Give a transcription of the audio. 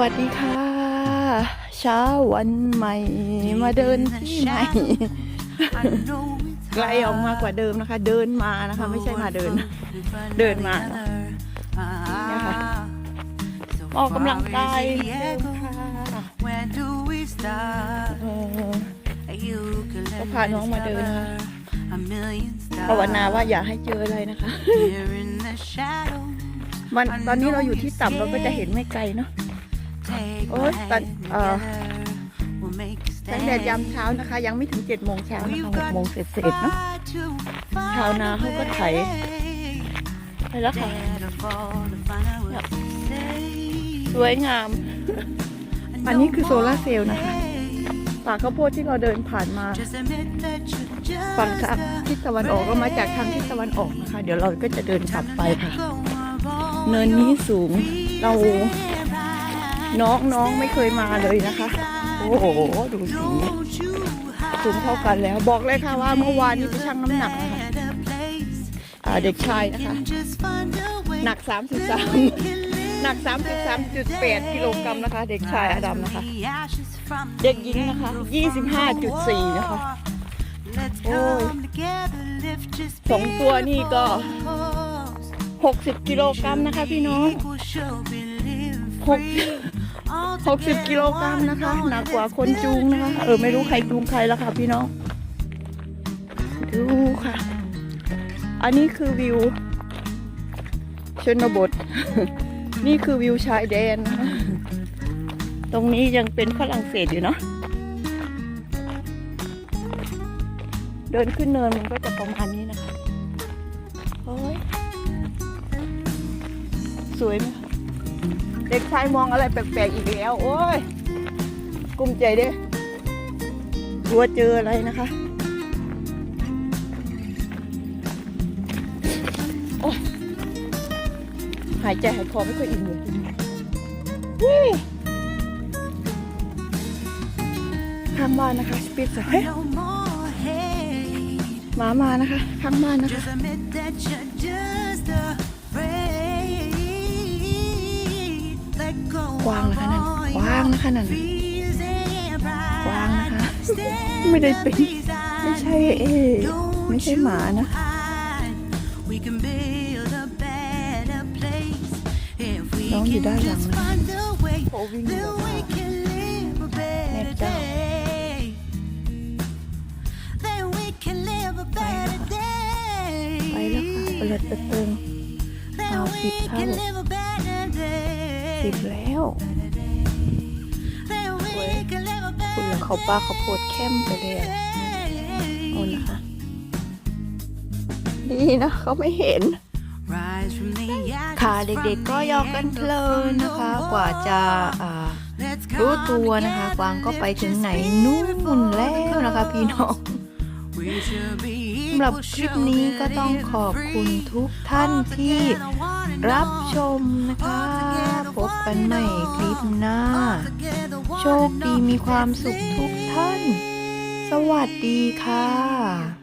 วัสดีค่ะเช้าวันใหม่มาเดินที่ไหนไกลออกมากว่าเดิมนะคะ เดินมานะคะ ไม่ใช่มาเดิน เดินมาเนี่ยค่ะออกกำลังกายเดินค่ะเออก็พาน้องมาเดินค่ะภาวนาว่าอย่าให้เจออะไรนะคะมันตอนนี้เราอยู่ที่ต่ำเราก็จะเห็นไม่ไกลเนาะ โอ๊ยตอนเอ่อแสงแดดยามเช้านะคะ ยังไม่ถึงเจ็ดโมงเช้านะคะหกโมงเสร็จเสร็จๆเนาะชาวนาเขาก็ไถไปแล้วค่ะ สวยงาม อันนี้คือโซลาร์เซลล์นะคะป่าข้าวโพดที่เราเดินผ่านมาฝั่งทางทิศตะวันออกก็มาจากทางทิศตะวันออกนะคะ เดี๋ยวเราก็จะเดินกลับไปค่ะ เนินนี้สูงเรา น้องน้องไม่เคยมาเลยนะคะ โอ้โห ดูสีสูงเท่ากันแล้ว บอกเลยค่ะว่าเมื่อวานนี้ไปชั่งน้ำหนักนะคะอ่าเด็กชายนะคะ หนัก 33 หนัก 33.8 กิโลกรัมนะคะ เด็กชายอดัมนะคะ เด็กหญิงนะคะ 25.4 นะคะ โอ้ยสองตัวนี่ก็ 60 กิโลกรัมนะคะพี่น้อง6 60กิโลกรัมนะคะ หนักกว่าคนจูงนะคะ เออไม่รู้ใครจูงใครแล้วค่ะพี่น้อง ดูค่ะ อันนี้คือวิว ชนบท นี่คือวิวชายแดนนะคะตรงนี้ยังเป็นฝรั่งเศสอยู่เนาะ เดินขึ้นเนินมันก็จะประมาณนี้นะคะ โอ้ย สวยไหมคะ เด็กชายมองอะไรแปลกๆอีกแล้ว โอ้ยกุ้มใจเด้กลัวเจออะไรนะคะโอ้ยหายใจหายคอไม่ค่อยอิ่มเลยวู้ข้างบ้านนะคะสปิดเฮ้ยหมามานะคะ ข้างบ้านนะคะ กวางนะคะนั่นกวางนะคะนั่นกวางนะคะ ไม่ได้เป็นไม่ใช่เอไม่ใช่หมานะน้องอยู่ด้านหลังนะโอ้วิ่งอยู่แบบว่าแม่เจ้าไปแล้วค่ะเปิดประตูเอาสิบเท่า สิบแล้วคุณล้วเขาป้าเขาโพดแคมไปเลยอะโอ้นะคะ ดีนะเขาไม่เห็น ค่ะเด็กๆก็ยอกกันเพลินนะคะ กว่าจะอ่ารู้ตัวนะคะกวางก็ไปถึงไหนนู่นแล้วนะคะพี่น้องำหรับคลิปนี้ก็ต้องขอบคุณทุกท่านที่รับชมนะคะ พบกันใหม่คลิปหน้า โชคดีมีความสุขทุกท่าน สวัสดีค่ะ